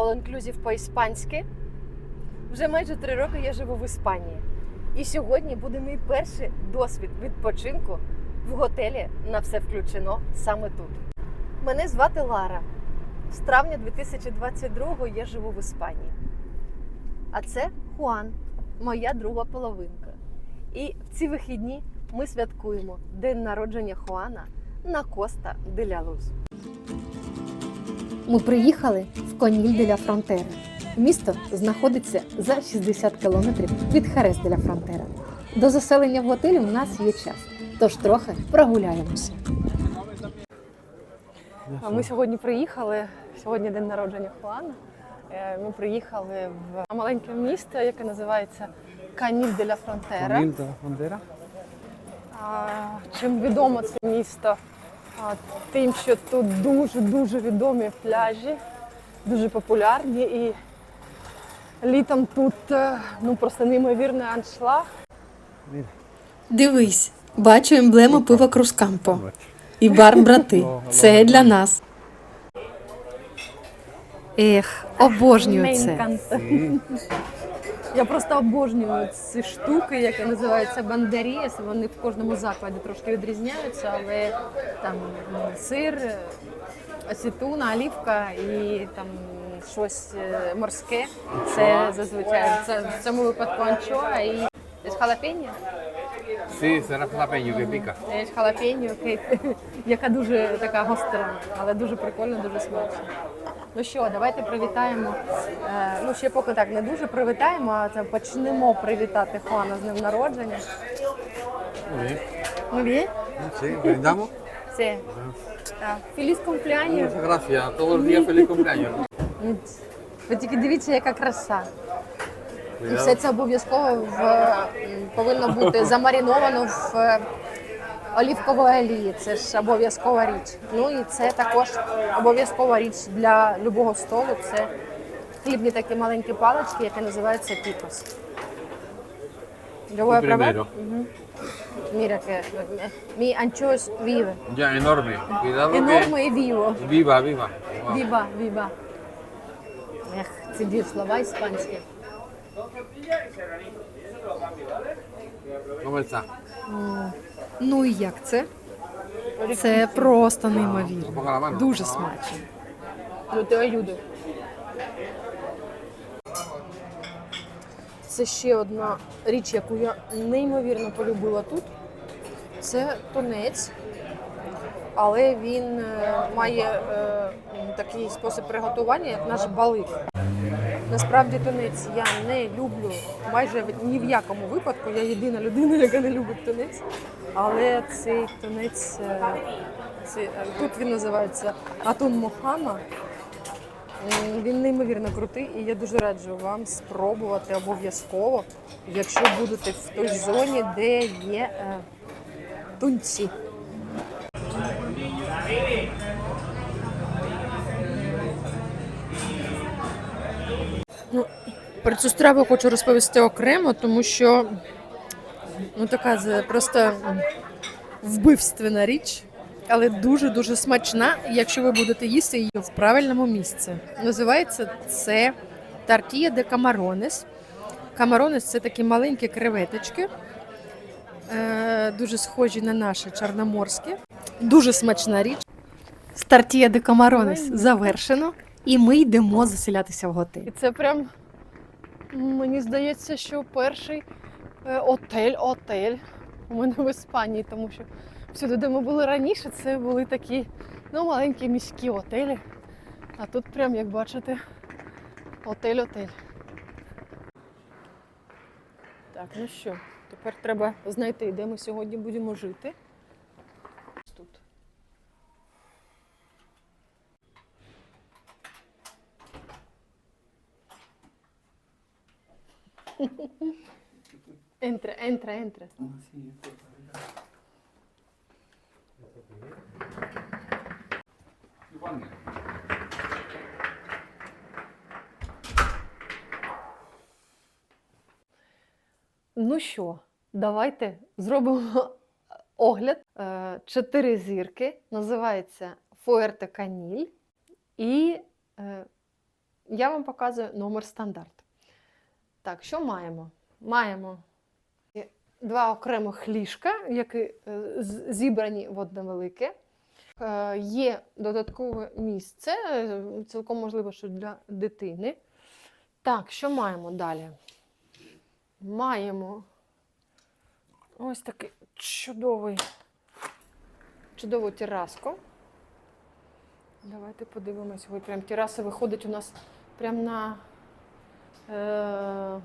All Inclusive по-іспанськи. Вже майже три роки я живу в Іспанії. І сьогодні буде мій перший досвід відпочинку в готелі на все включено саме тут. Мене звати Лара. З травня 2022-го я живу в Іспанії. А це Хуан, моя друга половинка. І в ці вихідні ми святкуємо день народження Хуана на Коста де ля Луз. Ми приїхали в Коніль де ля Фронтера. Місто знаходиться за 60 кілометрів від Харес де ля Фронтера. До заселення в готелі у нас є час, тож трохи прогуляємося. А ми сьогодні приїхали. Сьогодні день народження Хуана. Е, Ми приїхали в маленьке місто, яке називається Каніль де ля Фронтера. Humilde bandera. А, Чим відомо це місто? А, Тим, що тут дуже-дуже відомі пляжі, дуже популярні і літом тут е, ну, просто неймовірний аншлаг. Дивись, бачу емблему пива Крускампо. І бар брати. Це для нас. Ех, обожнюю це. Я просто обожнюю ці штуки, які називаються бандеріс. Вони в кожному закладі трошки відрізняються, але там сир, осетуна, олівка і там щось е, морське. Це зазвичай це в цьому випадку анчоа і халапеньо. Sí, será jalapeño que pica. Халапеньо, яка дуже така гостра, але дуже прикольно, дуже смачно. Ну що, давайте привітаємо. Е, ну ще поки так не дуже привітаємо, а це почнемо привітати Хуана з днем народження. Muy bien. Ну є? Sí, brindamos. Це. Філіс компляні. Muchas gracias. Todos los días feliz cumpleaños. Ви тільки дивіться, яка краса. І Cuidado. все це обов'язково в, м, повинно бути замаріновано в е, олівковій олії. Це ж обов'язкова річ. Ну і це також обов'язкова річ для любого столу. Це хлібні такі маленькі палички, які називаються пікос. Yo voy a probar. primero. Ujú. Mira que mi anchois vive. Ya, enorme. Cuidado Enorme і vivo. que... Viva, viva. Wow. Віба, віба. Ех, ці дві слова іспанські. ¿Cómo está? Ну і як це? Це просто неймовірно. Дуже смачно. Це ще одна річ, яку я неймовірно полюбила тут. Це тунець, але він е, має е, такий спосіб приготування, як наш балик. Насправді тунець я не люблю майже ні в якому випадку. Я єдина людина, яка не любить тунець. Але цей тунець, е, це, е, тут він називається Атун Мохама. Він неймовірно крутий, і я дуже раджу вам спробувати обов'язково, якщо будете в той зоні, де є е, тунці. Ну, про цю страву хочу розповісти окремо, тому що ну, така просто вбивственна річ, але дуже-дуже смачна, якщо ви будете їсти її в правильному місці. Називається це тартія де камаронес. Камаронес це такі маленькі креветочки, е, дуже схожі на наші чорноморські. Дуже смачна річ. Стартія де Камаронес завершено, і ми йдемо заселятися в готель. І це прям мені здається, що перший е, отель, отель у мене в Іспанії, тому що всюди, де ми були раніше, це були такі ну, маленькі міські отелі. А тут прям, як бачите, отель-отель. Так, ну що, тепер треба знайти, де ми сьогодні будемо жити. Тут. Entra, entra, entra. Ну що, давайте зробимо огляд. Е, Чотири зірки. Називається Фуерте Каніль. І е, Я вам показую номер стандарт. Так, що маємо? Маємо два окремих ліжка, які е, зібрані в одне велике. Е, Є додаткове місце, е, цілком можливо, що для дитини. Так, що маємо далі? Маємо ось такий чудовий, чудову тераску. Давайте подивимось. Прям тераса виходить у нас прям на. Е,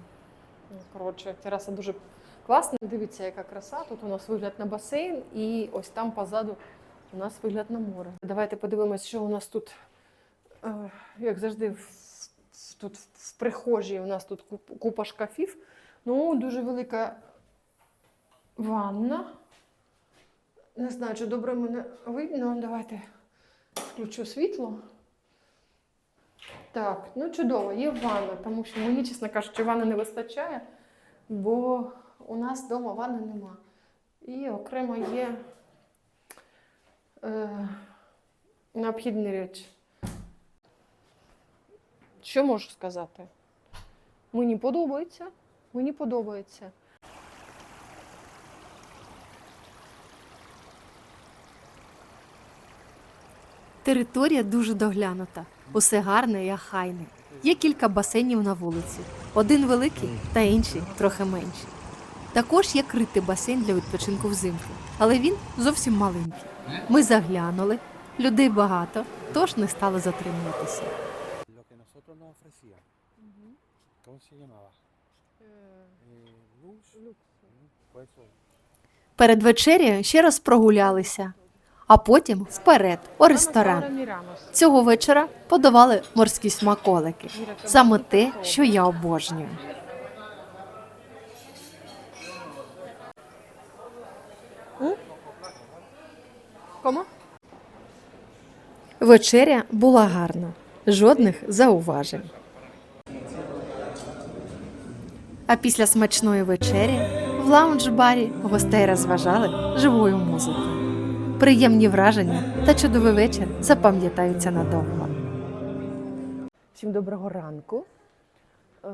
ну, коротше, тераса дуже класна. Дивіться, яка краса. Тут у нас вигляд на басейн, і ось там позаду у нас вигляд на море. Давайте подивимось, що у нас тут, е, як завжди, тут в прихожій у нас тут купа шкафів. Ну, дуже велика ванна. Не знаю, чи добре мене видно. Давайте включу світло. Так, ну чудово, є ванна, тому що мені, чесно кажучи, ванни не вистачає, бо у нас вдома ванни нема. І окремо є е, необхідні речі. Що можу сказати? Мені подобається. Мені подобається. Територія дуже доглянута, усе гарне і ахайне. Є кілька басейнів на вулиці, один великий та інший трохи менший. Також є критий басейн для відпочинку взимку, але він зовсім маленький. Ми заглянули, людей багато, тож не стали затримуватися. Перед вечерею ще раз прогулялися, а потім вперед у ресторан. Цього вечора подавали морські смаколики. Саме те, що я обожнюю. Кому? Вечеря була гарна, жодних зауважень. А після смачної вечері в лаунж-барі гостей розважали живою музикою. Приємні враження та чудовий вечір запам'ятаються надовго. Всім доброго ранку. Е,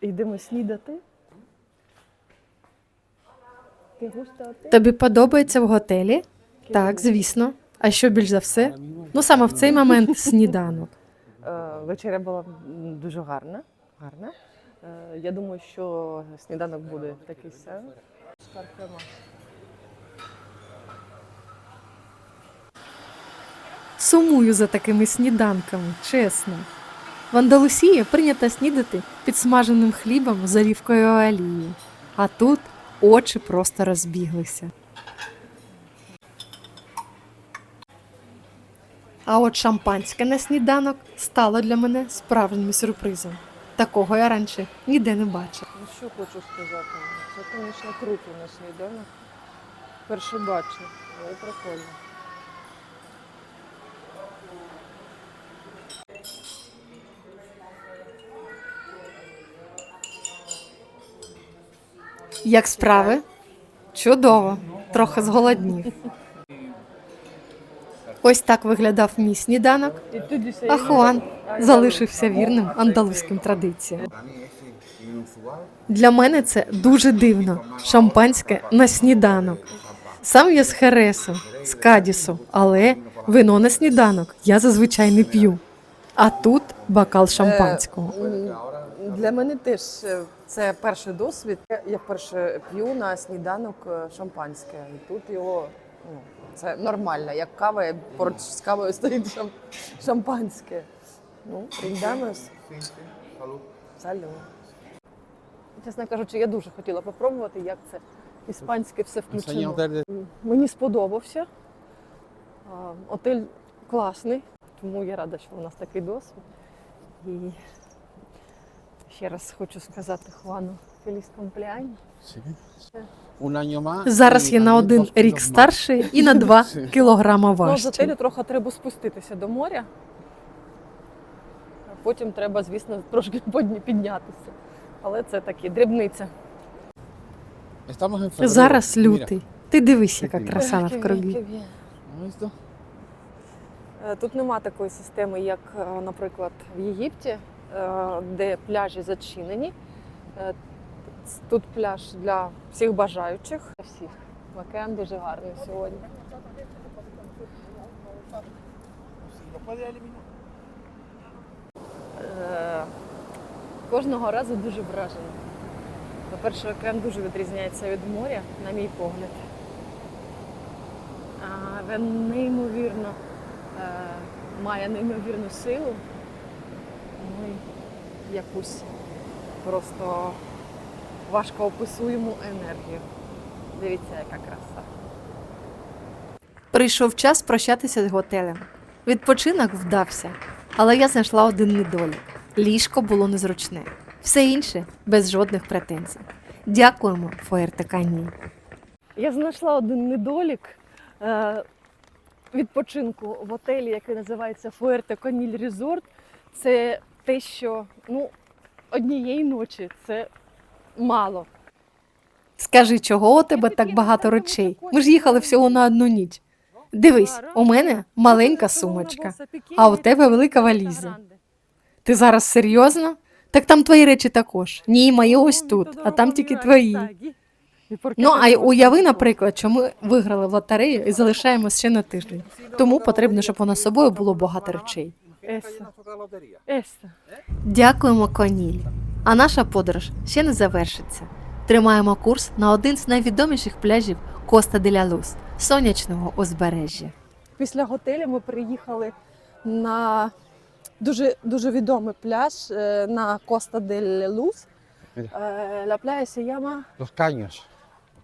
йдемо снідати. Тобі подобається в готелі? Так, звісно. А що більш за все? Ну саме в цей момент сніданок. Е, вечеря була дуже гарна. гарна. Е, я думаю, що сніданок буде такий самий. Сумую за такими сніданками, чесно. В Андалусії прийнято снідати підсмаженим хлібом з олівкою олії, а тут очі просто розбіглися. А от шампанське на сніданок стало для мене справжнім сюрпризом. Такого я раніше ніде не бачила. Ну що хочу сказати? Це, звісно, круто на сніданок. Перше бачу, але прикольно. Як справи? Чудово, трохи зголоднів. Ось так виглядав мій сніданок, а Хуан залишився вірним андалузьким традиціям. Для мене це дуже дивно. Шампанське на сніданок. Сам я з Хересу, з Кадісу, але вино на сніданок я зазвичай не п'ю. А тут бокал шампанського. Для мене теж е, це перший досвід. Я- вперше п'ю на сніданок е, шампанське. І тут його ну, це нормально, як кава, і поруч з кавою стоїть шам, шампанське. Ну, прийдемось. Салют. Чесно кажучи, я дуже хотіла попробувати, як це іспанське все включено. Мені сподобався. Отель класний, тому я рада, що у нас такий досвід. І ще раз хочу сказати Хуану Феліс más. Зараз я на один рік старший і на два кілограма Ну, з важчий. трохи треба спуститися до моря. А потім треба, звісно, трошки подні- піднятися. Але це такі дрібниця. Зараз лютий. Ти дивись, яка краса навкруги. Тут нема такої системи, як, е, наприклад, в Єгипті, е, де пляжі зачинені. Е, Тут пляж для всіх бажаючих. Всіх. Океан дуже гарний сьогодні. Е, Кожного разу дуже вражена. По-перше, океан дуже відрізняється від моря, на мій погляд. Він неймовірно е, має неймовірну силу. Ну і якусь просто важко описуємо енергію. Дивіться, яка краса. Прийшов час прощатися з готелем. Відпочинок вдався, але я знайшла один недолік. Ліжко було незручне. Все інше без жодних претензій. Дякуємо, Фоєртекані. Я знайшла один недолік е, відпочинку в готелі, який називається Фуерте Коніль Резорт. Це те, що ну, однієї ночі це мало. Скажи, чого у тебе так багато речей? Ми ж їхали всього на одну ніч. Дивись, у мене маленька сумочка, а у тебе велика валіза. Ти зараз серйозно? Так там твої речі також. Ні, мої ось тут, а там тільки твої. Ну, а й уяви, наприклад, що ми виграли в лотерею і залишаємось ще на тиждень. Тому потрібно, щоб у нас з собою було багато речей. Дякуємо, Коніль. А наша подорож ще не завершиться. Тримаємо курс на один з найвідоміших пляжів Коста де ля Лус – сонячного узбережжя. Після готелю ми приїхали на дуже, дуже відомий пляж е, на Коста дель Лус. La playa se llama Los caños.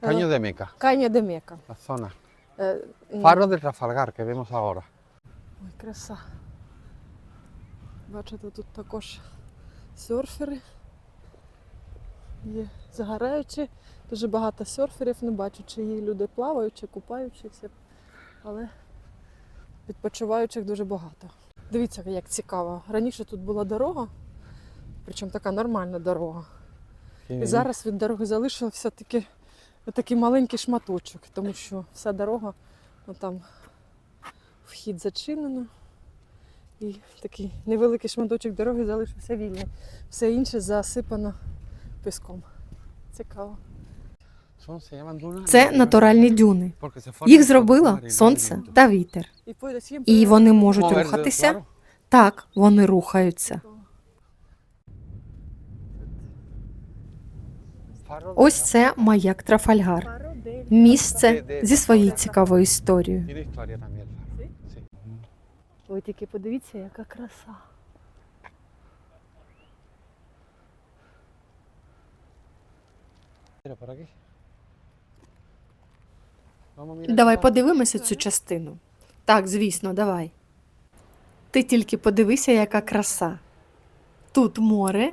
Los caños de Meca, Caña de Meca. la zona. Е, м, Faro de Trafalgar que vemos ahora. Ой, краса. Бачите, тут також серфери. Є загораючі. Дуже багато серферів. Не бачу, чи є люди плавають, чи купаючихся. Але відпочиваючих дуже багато. Дивіться, як цікаво. Раніше тут була дорога, причому така нормальна дорога. І зараз від дороги залишився таки, такий маленький шматочок, тому що вся дорога, ну, там вхід зачинено. І такий невеликий шматочок дороги залишився вільний. Все інше засипано піском. Цікаво. Це натуральні дюни. Їх зробило сонце та вітер. І вони можуть рухатися. Так, вони рухаються. Faro de Ось це маяк Трафальгар. Місце зі своєю цікавою історією. Ви тільки подивіться, яка краса. Давай подивимося цю частину. Так, звісно, давай. Ти тільки подивися, яка краса. Тут море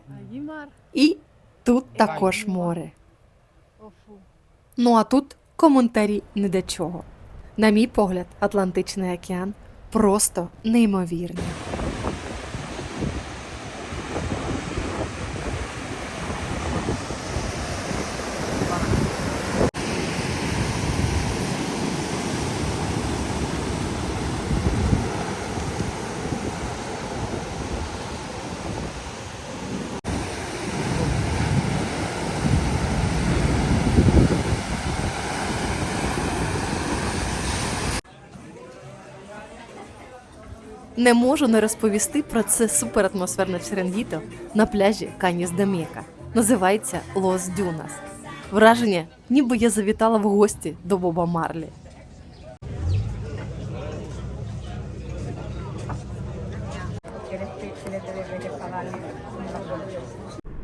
і тут також море. Ну а тут коментарі не до чого. На мій погляд, Атлантичний океан просто неймовірний. Не можу не розповісти про це суператмосферне Черенгіто на пляжі Каніс де Мека. Називається Лос Дюнас. Враження, ніби я завітала в гості до Боба Марлі.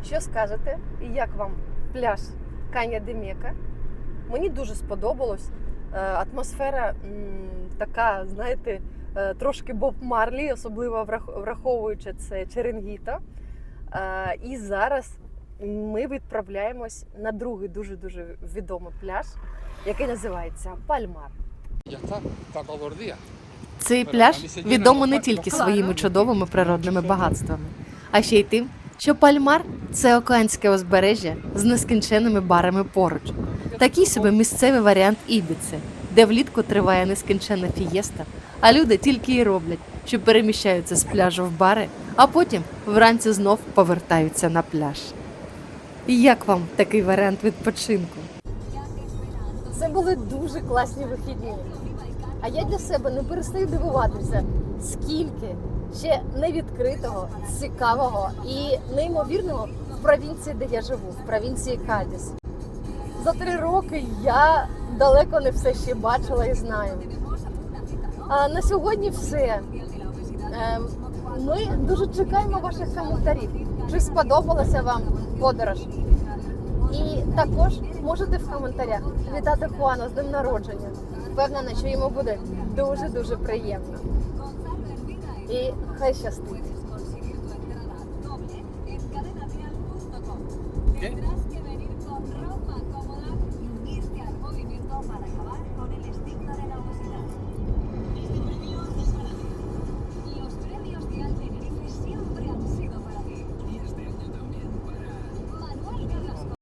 Що скажете? І як вам пляж Каня де Мека? Мені дуже сподобалось. Е, Атмосфера така, знаєте, трошки Боб Марлі, особливо враховуючи це Черенгіта. Е, І зараз ми відправляємось на другий дуже дуже відомий пляж, який називається Пальмар. Цей пляж відомий не тільки своїми чудовими природними багатствами, а ще й тим, що Пальмар це океанське узбережжя з нескінченними барами поруч. Такий собі місцевий варіант Ібіци, де влітку триває нескінченна фієста, а люди тільки й роблять, що переміщаються з пляжу в бари, а потім вранці знов повертаються на пляж. І Як вам такий варіант відпочинку? Це були дуже класні вихідні. А я для себе не перестаю дивуватися, скільки ще невідкритого, цікавого і неймовірного в провінції, де я живу, в провінції Кадіс. За три роки я далеко не все ще бачила і знаю. А на сьогодні все. Ем, Ми дуже чекаємо ваших коментарів. Чи сподобалася вам подорож? І також можете в коментарях вітати Хуана з днем народження. Впевнена, що йому буде дуже дуже приємно. І хай щастить. ¿Qué?